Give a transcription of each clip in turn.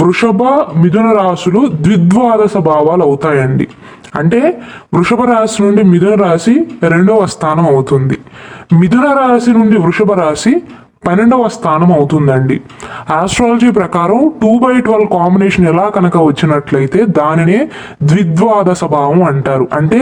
వృషభ మిథున రాశులు ద్విద్వాదశ భావాలు అవుతాయండి అంటే వృషభ రాశి నుండి మిథున రాశి రెండవ స్థానం అవుతుంది. మిథున రాశి నుండి వృషభ రాశి పన్నెండవ స్థానం అవుతుందండి. ఆస్ట్రాలజీ ప్రకారం టూ బై ట్వెల్వ్ కాంబినేషన్ ఎలా కనుక వచ్చినట్లయితే దానినే ద్విద్వాదశ భావం అంటారు. అంటే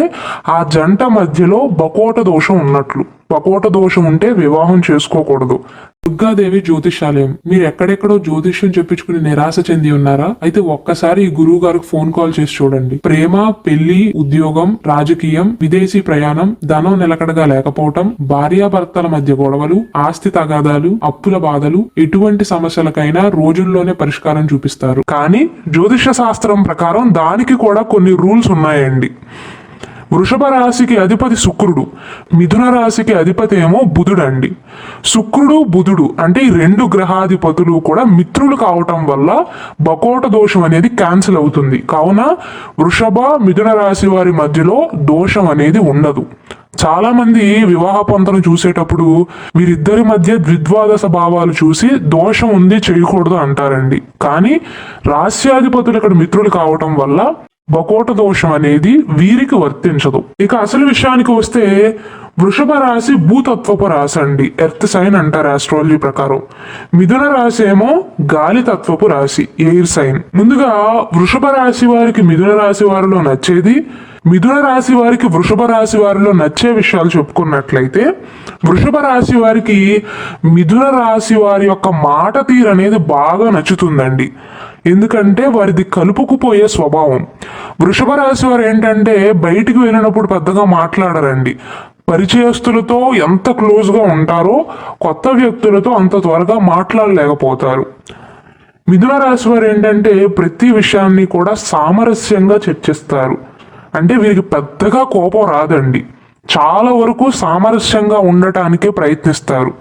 ఆ జంట మధ్యలో బకోట దోషం ఉన్నట్లు. బకోట దోషం ఉంటే వివాహం చేసుకోకూడదు. దుర్గాదేవి జ్యోతిషాలయం. మీరు ఎక్కడెక్కడో జ్యోతిష్యం చెప్పించుకుని నిరాశ చెంది ఉన్నారా? అయితే ఒక్కసారి ఈ గురువు గారికి ఫోన్ కాల్ చేసి చూడండి. ప్రేమ పెళ్ళి ఉద్యోగం రాజకీయం విదేశీ ప్రయాణం ధనం నిలకడగా లేకపోవటం భార్యాభర్తల మధ్య గొడవలు ఆస్తి తగాదాలు అప్పుల బాధలు ఎటువంటి సమస్యలకైనా రోజుల్లోనే పరిష్కారం చూపిస్తారు. కానీ జ్యోతిష శాస్త్రం ప్రకారం దానికి కూడా కొన్ని రూల్స్ ఉన్నాయండి. వృషభ రాశికి అధిపతి శుక్రుడు మిథున రాశికి అధిపతి ఏమో బుధుడు అండి. శుక్రుడు బుధుడు అంటే ఈ రెండు గ్రహాధిపతులు కూడా మిత్రులు కావటం వల్ల బకోట దోషం అనేది క్యాన్సిల్ అవుతుంది. కావున వృషభ మిథున రాశి వారి మధ్యలో దోషం అనేది ఉండదు. చాలా మంది వివాహ పంతను చూసేటప్పుడు వీరిద్దరి మధ్య ద్విద్వాదశ భావాలు చూసి దోషం ఉంది చేయకూడదు అంటారండి. కానీ రాస్యాధిపతులు ఇక్కడ మిత్రులు కావటం వల్ల బకోట దోషం అనేది వీరికి వర్తించదు. ఇక అసలు విషయానికి వస్తే వృషభ రాశి భూతత్వపు రాశి అండి. ఎర్త్ సైన్ అంటారు ఆస్ట్రాలజీ ప్రకారం. మిథున రాశి ఏమో గాలి తత్వపు రాశి ఎయిర్ సైన్. ముందుగా వృషభ రాశి వారికి మిథున రాశి వారిలో నచ్చేది మిథున రాశి వారికి వృషభ రాశి వారిలో నచ్చే విషయాలు చెప్పుకున్నట్లయితే వృషభ రాశి వారికి మిథున రాశి వారి యొక్క మాట తీరు అనేది బాగా నచ్చుతుందండి. ఎందుకంటే వారిది కలుపుకుపోయే స్వభావం. వృషభ రాశి వారు ఏంటంటే బయటికి వెళ్ళినప్పుడు పెద్దగా మాట్లాడరండి. పరిచయస్తులతో ఎంత క్లోజ్గా ఉంటారో కొత్త వ్యక్తులతో అంత త్వరగా మాట్లాడలేకపోతారు. మిథున రాశి వారు ఏంటంటే ప్రతి విషయాన్ని కూడా సామరస్యంగా చర్చిస్తారు. అంటే వీరికి పెద్దగా కోపం రాదండి. చాలా వరకు సామరస్యంగా ఉండటానికే ప్రయత్నిస్తారు.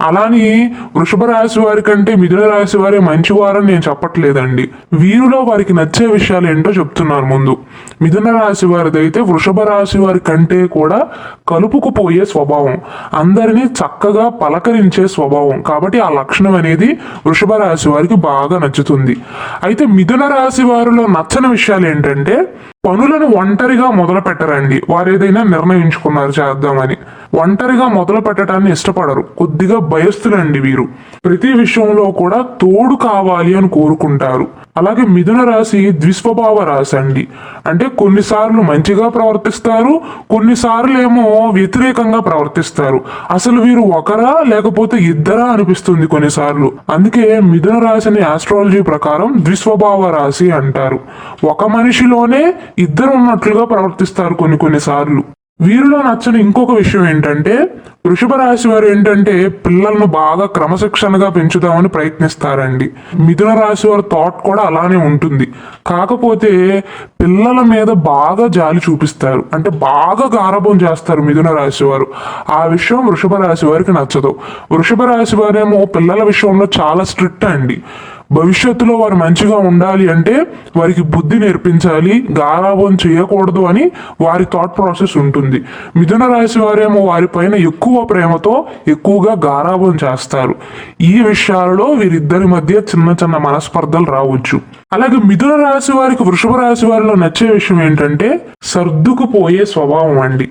అలానే వృషభ రాశి వారి కంటే మిథున రాశి వారే మంచివారని నేను చెప్పట్లేదండి. వీరిలో వారికి నచ్చే విషయాలు ఏంటో చెప్తున్నారు ముందు. మిథున రాశి వారిదైతే వృషభ రాశి వారి కంటే కూడా కలుపుకుపోయే స్వభావం. అందరినీ చక్కగా పలకరించే స్వభావం. కాబట్టి ఆ లక్షణం అనేది వృషభ రాశి వారికి బాగా నచ్చుతుంది. అయితే మిథున రాశి వారిలో నచ్చని విషయాలు ఏంటంటే పనులను ఒంటరిగా మొదలు పెట్టరండి. వారు ఏదైనా నిర్ణయించుకున్నారు చేద్దామని. ఒంటరిగా మొదలు పెట్టడాన్ని ఇష్టపడరు. కొద్దిగా భయస్థులండి వీరు. ప్రతి విషయంలో కూడా తోడు కావాలి అని కోరుకుంటారు. అలాగే మిథున రాశి ద్విస్వభావ రాశి అండి. అంటే కొన్నిసార్లు మంచిగా ప్రవర్తిస్తారు కొన్నిసార్లు ఏమో వ్యతిరేకంగా ప్రవర్తిస్తారు. అసలు వీరు ఒకరా లేకపోతే ఇద్దరా అనిపిస్తుంది కొన్నిసార్లు. అందుకే మిథున రాశిని ఆస్ట్రాలజీ ప్రకారం ద్విస్వభావ రాశి అంటారు. ఒక మనిషిలోనే ఇద్దరు ఉన్నట్లుగా ప్రవర్తిస్తారు కొన్ని కొన్నిసార్లు. వీరిలో నచ్చని ఇంకొక విషయం ఏంటంటే వృషభ రాశి వారు ఏంటంటే పిల్లలను బాగా క్రమశిక్షణగా పెంచుదామని ప్రయత్నిస్తారండి. మిథున రాశి వారి థాట్ కూడా అలానే ఉంటుంది. కాకపోతే పిల్లల మీద బాగా జాలి చూపిస్తారు. అంటే బాగా గారభం చేస్తారు మిథున రాశి వారు. ఆ విషయం వృషభ రాశి వారికి నచ్చదు. వృషభ రాశి వారేమో పిల్లల విషయంలో చాలా స్ట్రిక్ట్ అండి. భవిష్యత్తులో వారు మంచిగా ఉండాలి అంటే వారికి బుద్ధి నేర్పించాలి గారాభం చేయకూడదు అని వారి థాట్ ప్రాసెస్ ఉంటుంది. మిథున రాశి వారేమో వారిపైన ఎక్కువ ప్రేమతో ఎక్కువగా గారాభం చేస్తారు. ఈ విషయాలలో వీరిద్దరి మధ్య చిన్న చిన్న మనస్పర్ధలు రావచ్చు. అలాగే మిథున రాశి వారికి వృషభ రాశి వారిలో నచ్చే విషయం ఏంటంటే సర్దుకుపోయే స్వభావం అండి.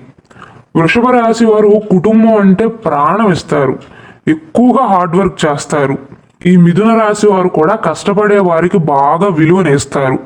వృషభ రాశి వారు కుటుంబం అంటే ప్రాణం ఇస్తారు. ఎక్కువగా హార్డ్ వర్క్ చేస్తారు. ఈ మిథున రాశి వారు కూడా కష్టపడే వారికి బాగా విలువనేస్తారు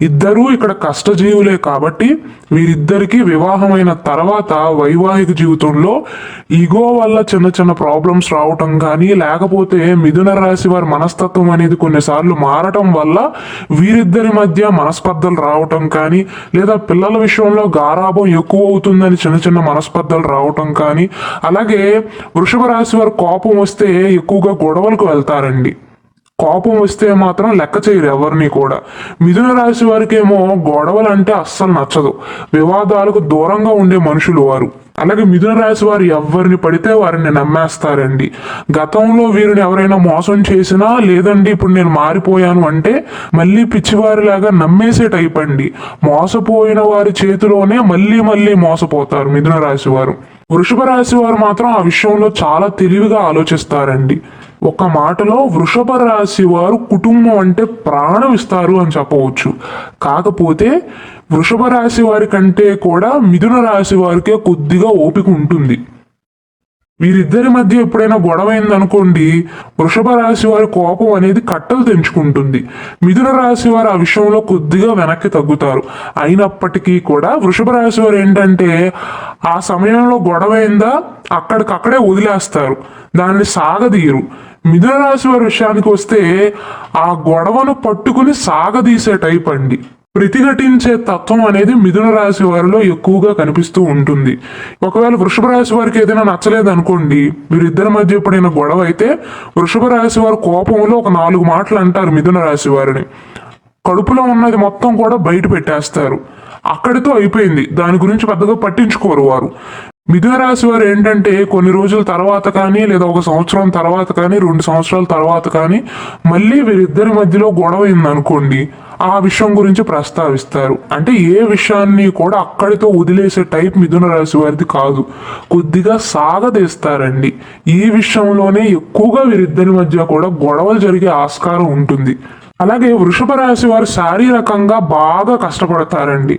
ఇద్దరూ ఇక్కడ కష్టజీవులే కాబట్టి వీరిద్దరికీ వివాహమైన తర్వాత వైవాహిక జీవితంలో ఈగో వల్ల చిన్న చిన్న ప్రాబ్లమ్స్ రావటం కానీ లేకపోతే మిథున రాశి వారి మనస్తత్వం అనేది కొన్నిసార్లు మారటం వల్ల వీరిద్దరి మధ్య మనస్పర్ధలు రావటం కానీ లేదా పిల్లల విషయంలో గారాభం ఎక్కువ అవుతుందని చిన్న చిన్న మనస్పర్ధలు రావటం కానీ అలాగే వృషభ రాశి వారి కోపం వస్తే ఎక్కువగా గొడవలకు వెళ్తారండి. కోపం వస్తే మాత్రం లెక్క చేయరు ఎవరిని కూడా. మిథున రాశి వారికి ఏమో గొడవలు అంటే అస్సలు నచ్చదు. వివాదాలకు దూరంగా ఉండే మనుషులు వారు. అలాగే మిథున రాశి వారు ఎవరిని పడితే వారిని నమ్మేస్తారండి. గతంలో వీరిని ఎవరైనా మోసం చేసినా లేదండి ఇప్పుడు నేను మారిపోయాను అంటే మళ్ళీ పిచ్చివారిలాగా నమ్మేసే టైప్ అండి. మోసపోయిన వారి చేతిలోనే మళ్ళీ మళ్ళీ మోసపోతారు మిథున రాశి వారు. వృషభ రాశి వారు మాత్రం ఆ విషయంలో చాలా తెలివిగా ఆలోచిస్తారండి. ఒక మాటలో వృషభ రాశి వారు కుటుంబం అంటే ప్రాణం ఇస్తారు అని చెప్పవచ్చు. కాకపోతే వృషభ రాశి వారి కంటే కూడా మిథున రాశి వారికే కొద్దిగా ఓపిక ఉంటుంది. వీరిద్దరి మధ్య ఎప్పుడైనా గొడవ అయిందనుకోండి వృషభ రాశి వారి కోపం అనేది కట్టలు తెంచుకుంటుంది. మిథున రాశి వారు ఆ విషయంలో కొద్దిగా వెనక్కి తగ్గుతారు. అయినప్పటికీ కూడా వృషభ రాశి వారు ఏంటంటే ఆ సమయంలో గొడవ అయిందా అక్కడికక్కడే వదిలేస్తారు. దాన్ని సాగదీయరు. మిథున రాశి వారి విషయానికి వస్తే ఆ గొడవను పట్టుకుని సాగదీసే టైప్ అండి. ప్రతిఘటించే తత్వం అనేది మిథున రాశి వారిలో ఎక్కువగా కనిపిస్తూ ఉంటుంది. ఒకవేళ వృషభ రాశి వారికి ఏదైనా నచ్చలేదు అనుకోండి వీరిద్దరి మధ్య ఎప్పుడైనా గొడవ అయితే వృషభ రాశి వారి కోపంలో ఒక నాలుగు మాటలు అంటారు మిథున రాశి వారిని. కడుపులో ఉన్నది మొత్తం కూడా బయట పెట్టేస్తారు. అక్కడితో అయిపోయింది. దాని గురించి పెద్దగా పట్టించుకోరు వారు. రాశి వారు ఏంటంటే కొన్ని రోజుల తర్వాత కానీ లేదా ఒక సంవత్సరం తర్వాత కానీ రెండు సంవత్సరాల తర్వాత కానీ మళ్ళీ వీరిద్దరి మధ్యలో గొడవ అయిందనుకోండి ఆ విషయం గురించి ప్రస్తావిస్తారు. అంటే ఏ విషయాన్ని కూడా అక్కడితో వదిలేసే టైప్ మిథున రాశి వారిది కాదు. కొద్దిగా సాగదీస్తారండి. ఈ విషయంలోనే ఎక్కువగా వీరిద్దరి మధ్య కూడా గొడవలు జరిగే ఆస్కారం ఉంటుంది. అలాగే వృషభ రాశి వారు శారీరకంగా బాగా కష్టపడతారండి.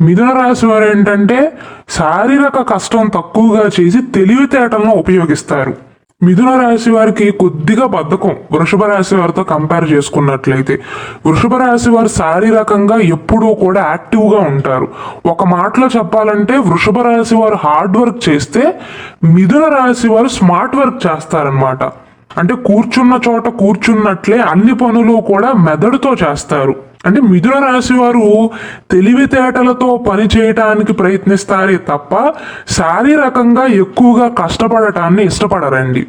మిథున రాశి వారు ఏంటంటే శారీరక కష్టం తక్కువగా చేసి తెలివితేటలను ఉపయోగిస్తారు. మిథున రాశి వారికి కొద్దిగా బద్ధకం వృషభ రాశి వారితో కంపేర్ చేసుకున్నట్లయితే. వృషభ రాశి వారు శారీరకంగా ఎప్పుడూ కూడా యాక్టివ్గా ఉంటారు. ఒక మాటలో చెప్పాలంటే వృషభ రాశి వారు హార్డ్ వర్క్ చేస్తే మిథున రాశి వారు స్మార్ట్ వర్క్ చేస్తారనమాట అంటే కూర్చున్న చోట కూర్చున్నట్లే అన్ని పనులు కూడా మెదడుతో చేస్తారు. అంటే మిథున రాశి వారు తెలివితేటలతో పని చేయటానికి ప్రయత్నిస్తారే తప్ప శారీరకంగా ఎక్కువగా కష్టపడటాన్ని ఇష్టపడరండి.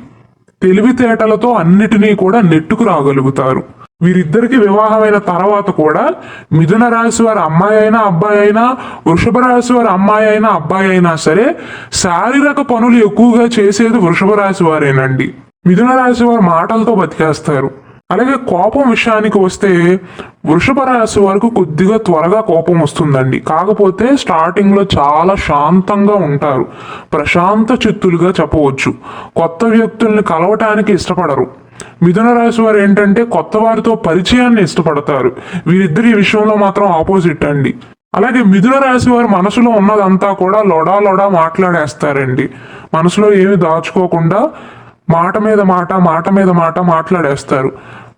తెలివితేటలతో అన్నిటినీ కూడా నెట్టుకు రాగలుగుతారు. వీరిద్దరికి వివాహమైన తర్వాత కూడా మిథున రాశి వారి అమ్మాయి అయినా అబ్బాయి అయినా వృషభ రాశి వారి అమ్మాయి అయినా అబ్బాయి అయినా సరే శారీరక పనులు ఎక్కువగా చేసేది వృషభ రాశి వారేనండి. మిథున రాశి వారు మాటలతో బతికేస్తారు. అలాగే కోపం విషయానికి వస్తే వృషభ రాశి వారికి కొద్దిగా త్వరగా కోపం వస్తుందండి. కాకపోతే స్టార్టింగ్లో చాలా శాంతంగా ఉంటారు. ప్రశాంత చిత్తులుగా చెప్పవచ్చు. కొత్త వ్యక్తుల్ని కలవటానికి ఇష్టపడరు. మిథున రాశి వారు ఏంటంటే కొత్త వారితో పరిచయాన్ని ఇష్టపడతారు. వీరిద్దరి విషయంలో మాత్రం ఆపోజిట్ అండి. అలాగే మిథున రాశి వారి మనసులో ఉన్నదంతా కూడా లొడా లొడా మాట్లాడేస్తారండి. మనసులో ఏమి దాచుకోకుండా మాట మీద మాట మాట మీద మాట మాట్లాడేస్తారు.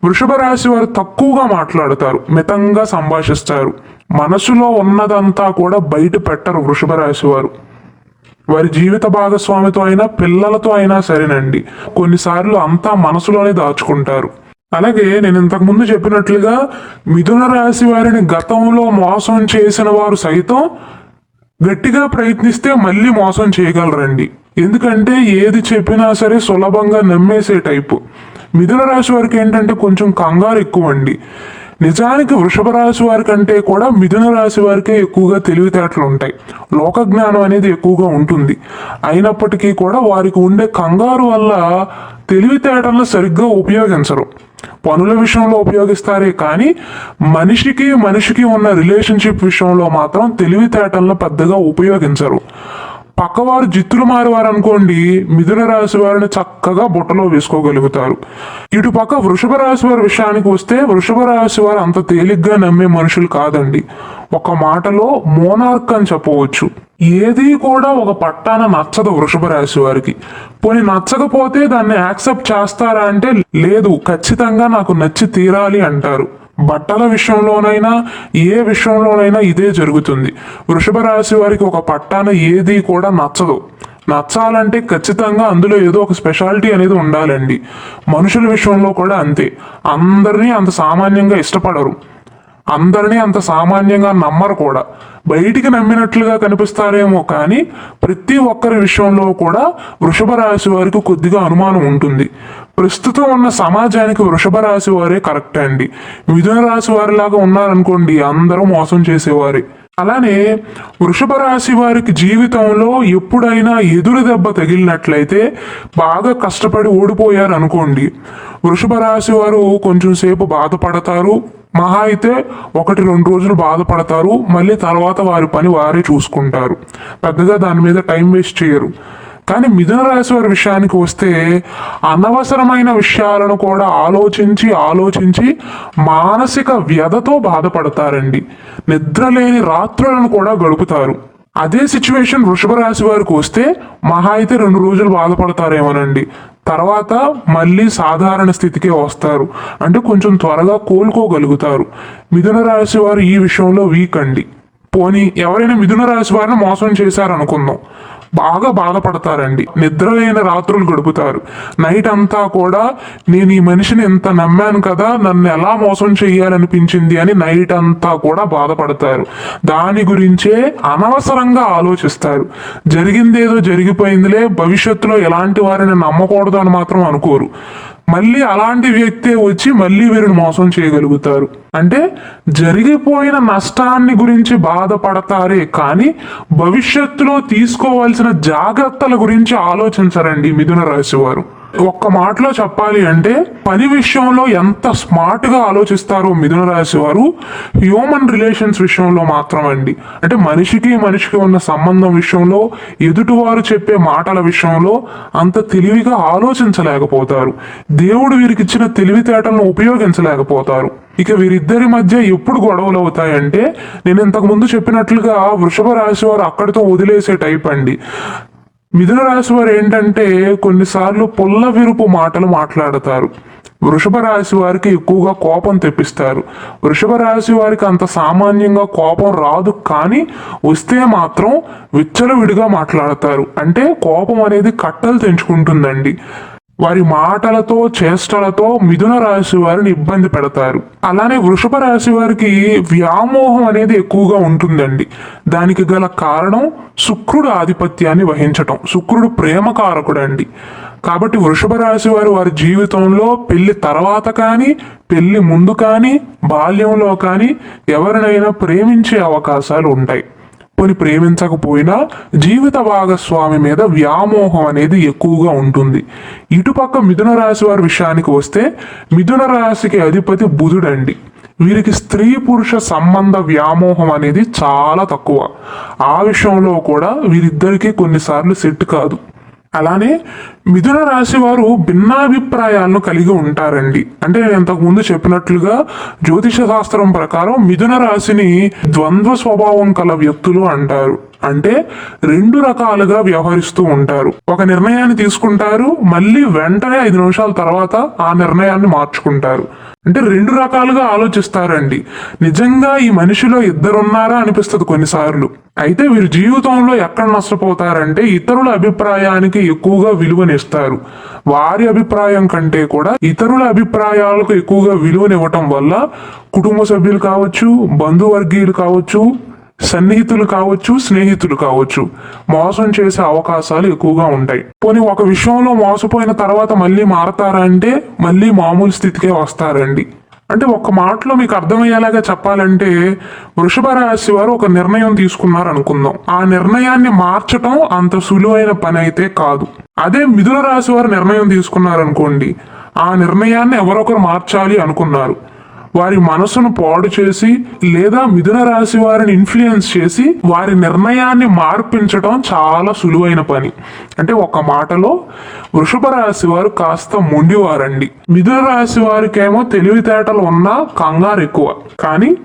వృషభ రాశి వారు తక్కువగా మాట్లాడతారు మితంగా సంభాషిస్తారు. మనసులో ఉన్నదంతా కూడా బయట పెట్టరు వృషభ రాశి వారు. వారి జీవిత భాగస్వామితో అయినా పిల్లలతో అయినా సరేనండి. కొన్నిసార్లు అంతా మనసులోనే దాచుకుంటారు. అలాగే నేను ఇంతకుముందు చెప్పినట్లుగా మిథున రాశి వారిని గతంలో మోసం చేసిన వారు సైతం గట్టిగా ప్రయత్నిస్తే మళ్ళీ మోసం చేయగలరండి. ఎందుకంటే ఏది చెప్పినా సరే సులభంగా నమ్మేసే టైపు. మిథున రాశి వారికి ఏంటంటే కొంచెం కంగారు ఎక్కువ అండి నిజానికి వృషభ రాశి వారి కంటే కూడా మిథున రాశి వారికే ఎక్కువగా తెలివితేటలు ఉంటాయి. లోక జ్ఞానం అనేది ఎక్కువగా ఉంటుంది. అయినప్పటికీ కూడా వారికి ఉండే కంగారు వల్ల తెలివితేటలను సరిగ్గా ఉపయోగించరు. పనుల విషయంలో ఉపయోగిస్తారే కానీ మనిషికి మనిషికి ఉన్న రిలేషన్షిప్ విషయంలో మాత్రం తెలివితేటలను పెద్దగా ఉపయోగించరు. పక్కవారు జిత్తులు మారేవారు అనుకోండి మిథున రాశి వారిని చక్కగా బుట్టలో వేసుకోగలుగుతారు. ఇటు పక్క వృషభ రాశి వారి విషయానికి వస్తే వృషభ రాశి వారు అంత తేలిగ్గా నమ్మే మనుషులు కాదండి. ఒక మాటలో మోనార్క్ అని చెప్పవచ్చు. ఏది కూడా ఒక పట్టాన నచ్చదు వృషభ రాశి వారికి. పోనీ నచ్చకపోతే దాన్ని యాక్సెప్ట్ చేస్తారా అంటే లేదు ఖచ్చితంగా నాకు నచ్చి తీరాలి అంటారు. బట్టల విషయంలోనైనా ఏ విషయంలోనైనా ఇదే జరుగుతుంది. వృషభ రాశి వారికి ఒక పట్టాన ఏది కూడా నచ్చదు. నచ్చాలంటే ఖచ్చితంగా అందులో ఏదో ఒక స్పెషాలిటీ అనేది ఉండాలండి. మనుషుల విషయంలో కూడా అంతే. అందరినీ అంత సామాన్యంగా ఇష్టపడరు. అందరినీ అంత సామాన్యంగా నమ్మరు కూడా. బయటికి నమ్మినట్లుగా కనిపిస్తారేమో కానీ ప్రతి ఒక్కరి విషయంలో కూడా వృషభ రాశి వారికి కొద్దిగా అనుమానం ఉంటుంది. ప్రస్తుతం ఉన్న సమాజానికి వృషభ రాశి వారే కరెక్ట్ అండి. మిథున రాశి వారిలాగా ఉన్నారనుకోండి అందరూ మోసం చేసేవారే. అలానే వృషభ రాశి వారికి జీవితంలో ఎప్పుడైనా ఎదురు దెబ్బ తగిలినట్లయితే బాగా కష్టపడి ఓడిపోయారు అనుకోండి వృషభ రాశి వారు కొంచెం సేపు బాధపడతారు. మహా అయితే ఒకటి రెండు రోజులు బాధపడతారు. మళ్ళీ తర్వాత వారి పని వారే చూసుకుంటారు. పెద్దగా దాని మీద టైం వేస్ట్ చేయరు. కానీ మిథున రాశి వారి విషయానికి వస్తే అనవసరమైన విషయాలను కూడా ఆలోచించి ఆలోచించి మానసిక వ్యధతో బాధపడతారండి. నిద్రలేని రాత్రులను కూడా గడుపుతారు. అదే సిచ్యువేషన్ వృషభ రాశి వారికి వస్తే మహా అయితే రెండు రోజులు బాధపడతారేమోనండి. తర్వాత మళ్ళీ సాధారణ స్థితికే వస్తారు. అంటే కొంచెం త్వరగా కోలుకోగలుగుతారు. మిథున రాశి వారు ఈ విషయంలో వీక్ అండి. పోనీ ఎవరైనా మిథున రాశి వారిని మోసం చేశారనుకుందాం. బాగా బాధపడతారండి. నిద్రలేని రాత్రులు గడుపుతారు. నైట్ అంతా కూడా నేను ఈ మనిషిని ఎంత నమ్మాను కదా నన్ను ఎలా మోసం చేయాలనిపించింది అని నైట్ అంతా కూడా బాధపడతారు. దాని గురించే అనవసరంగా ఆలోచిస్తారు. జరిగిందేదో జరిగిపోయిందిలే భవిష్యత్తులో ఎలాంటి వారిని నమ్మకూడదు అని మాత్రం అనుకోరు. మళ్ళీ అలాంటి వ్యక్తే వచ్చి మళ్ళీ వీరిని మోసం చేయగలుగుతారు. అంటే జరిగిపోయిన నష్టాన్ని గురించి బాధపడతారే కానీ భవిష్యత్తులో తీసుకోవాల్సిన జాగ్రత్తల గురించి ఆలోచించరండి మిథున రాశి వారు. ఒక్క మాటలో చెప్పాలి అంటే పని విషయంలో ఎంత స్మార్ట్గా ఆలోచిస్తారో మిథున రాశి వారు హ్యూమన్ రిలేషన్స్ విషయంలో మాత్రం అండి అంటే మనిషికి మనిషికి ఉన్న సంబంధం విషయంలో ఎదుటివారు చెప్పే మాటల విషయంలో అంత తెలివిగా ఆలోచించలేకపోతారు. దేవుడు వీరికి ఇచ్చిన తెలివితేటలను ఉపయోగించలేకపోతారు. ఇక వీరిద్దరి మధ్య ఎప్పుడు గొడవలు అవుతాయంటే నేను ఇంతకు ముందు చెప్పినట్లుగా వృషభ రాశి వారు అక్కడితో వదిలేసే టైప్ అండి. మిథున రాశి వారు ఏంటంటే కొన్నిసార్లు పొల్ల విరుపు మాటలు మాట్లాడతారు. వృషభ రాశి వారికి ఎక్కువగా కోపం తెప్పిస్తారు. వృషభ రాశి వారికి అంత సామాన్యంగా కోపం రాదు కానీ వస్తే మాత్రం విచ్చలవిడిగా మాట్లాడతారు. అంటే కోపం అనేది కట్టలు తెంచుకుంటుందండి. వారి మాటలతో చేష్టలతో మిథున రాశి వారిని ఇబ్బంది పెడతారు. అలానే వృషభ రాశి వారికి వ్యామోహం అనేది ఎక్కువగా ఉంటుందండి. దానికి గల కారణం శుక్రుడు ఆధిపత్యాన్ని వహించటం. శుక్రుడు ప్రేమకారకుడు అండి కాబట్టి వృషభ రాశి వారు వారి జీవితంలో పెళ్ళి తర్వాత కానీ పెళ్ళి ముందు కానీ బాల్యంలో కానీ ఎవరినైనా ప్రేమించే అవకాశాలు ఉంటాయి. పోని ప్రేమించకపోయినా జీవిత భాగస్వామి మీద వ్యామోహం అనేది ఎక్కువగా ఉంటుంది. ఇటుపక్క మిథున రాశి వారి విషయానికి వస్తే మిథున రాశికి అధిపతి బుధుడండి. వీరికి స్త్రీ పురుష సంబంధ వ్యామోహం అనేది చాలా తక్కువ. ఆ విషయంలో కూడా వీరిద్దరికీ కొన్నిసార్లు సెట్ కాదు. అలానే మిథున రాశి వారు భిన్నాభిప్రాయాలను కలిగి ఉంటారండి. అంటే నేను ఇంతకు ముందు చెప్పినట్లుగా జ్యోతిష శాస్త్రం ప్రకారం మిథున రాశిని ద్వంద్వ స్వభావం కల వ్యక్తులు అంటారు. అంటే రెండు రకాలుగా వ్యవహరిస్తూ ఉంటారు. ఒక నిర్ణయాన్ని తీసుకుంటారు మళ్ళీ వెంటనే ఐదు నిమిషాల తర్వాత ఆ నిర్ణయాన్ని మార్చుకుంటారు. అంటే రెండు రకాలుగా ఆలోచిస్తారండి. నిజంగా ఈ మనిషిలో ఇద్దరున్నారా అనిపిస్తుంది కొన్నిసార్లు. అయితే వీరు జీవితంలో ఎక్కడ నష్టపోతారంటే ఇతరుల అభిప్రాయానికి ఎక్కువగా విలువనిస్తారు. వారి అభిప్రాయం కంటే కూడా ఇతరుల అభిప్రాయాలకు ఎక్కువగా విలువనివ్వటం వల్ల కుటుంబ సభ్యులు కావచ్చు బంధువర్గీయులు కావచ్చు సన్నిహితులు కావచ్చు స్నేహితులు కావచ్చు మోసం చేసే అవకాశాలు ఎక్కువగా ఉంటాయి. పోనీ ఒక విషయంలో మోసపోయిన తర్వాత మళ్ళీ మారతారా అంటే మళ్ళీ మామూలు స్థితికే వస్తారండి. అంటే ఒక మాటలో మీకు అర్థమయ్యేలాగా చెప్పాలంటే వృషభ రాశి వారు ఒక నిర్ణయం తీసుకున్నారు అనుకుందాం ఆ నిర్ణయాన్ని మార్చటం అంత సులువైన పని అయితే కాదు. అదే మిథున రాశి వారు నిర్ణయం తీసుకున్నారు అనుకోండి ఆ నిర్ణయాన్ని ఎవరొకరు మార్చాలి అనుకున్నారు. వారి మనసును పాడు చేసి లేదా మిథున రాశి వారిని ఇన్ఫ్లుయెన్స్ చేసి వారి నిర్ణయాన్ని మార్పించడం చాలా సులువైన పని. అంటే ఒక మాటలో వృషభ రాశి వారు కాస్త మొండివారండి. మిథున రాశి వారికేమో తెలివితేటలు ఉన్నా కంగారు ఎక్కువ. కానీ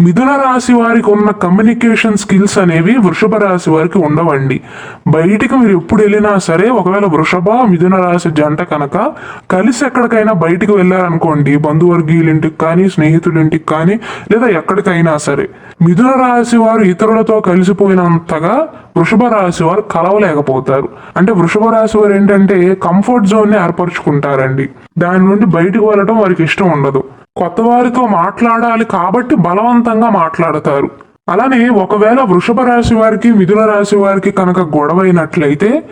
మిథున రాశి వారికి ఉన్న కమ్యూనికేషన్ స్కిల్స్ అనేవి వృషభ రాశి వారికి ఉండవండి. బయటికి మీరు ఎప్పుడు వెళ్ళినా సరే ఒకవేళ వృషభ మిథున రాశి జంట కనుక కలిసి ఎక్కడికైనా బయటికి వెళ్ళారనుకోండి బంధువర్గీయుల ఇంటికి కానీ స్నేహితుల కానీ లేదా ఎక్కడికైనా సరే మిథున రాశి వారు ఇతరులతో కలిసిపోయినంతగా వృషభ రాశి వారు కలవలేకపోతారు. అంటే వృషభ రాశి వారు ఏంటంటే కంఫర్ట్ జోన్ని ఏర్పరచుకుంటారండి. దాని నుండి బయటకు వెళ్ళడం వారికి ఇష్టం ఉండదు. కొత్త వారితో మాట్లాడాలి కాబట్టి బలవంతంగా మాట్లాడతారు. అలానే ఒకవేళ వృషభ రాశి వారికి మిథున రాశి వారికి కనుక గొడవ అయినట్లయితే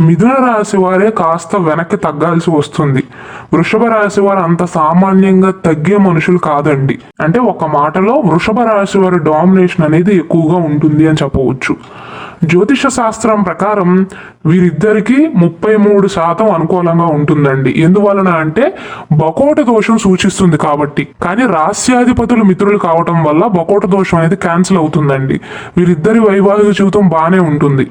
మిథున రాశి వారే కాస్త వెనక్కి తగ్గాల్సి వస్తుంది. వృషభ రాశి వారు అంత సామాన్యంగా తగ్గే మనుషులు కాదండి. అంటే ఒక మాటలో వృషభ రాశి వారి డామినేషన్ అనేది ఎక్కువగా ఉంటుంది అని చెప్పవచ్చు. జ్యోతిష శాస్త్రం ప్రకారం వీరిద్దరికి ముప్పై మూడు శాతం అనుకూలంగా ఉంటుందండి. ఎందువలన అంటే బకోట దోషం సూచిస్తుంది కాబట్టి. కానీ రాస్యాధిపతులు మిత్రులు కావటం వల్ల బకోట దోషం అనేది క్యాన్సిల్ అవుతుందండి. వీరిద్దరి వైవాహిక జీవితం బాగానే ఉంటుంది.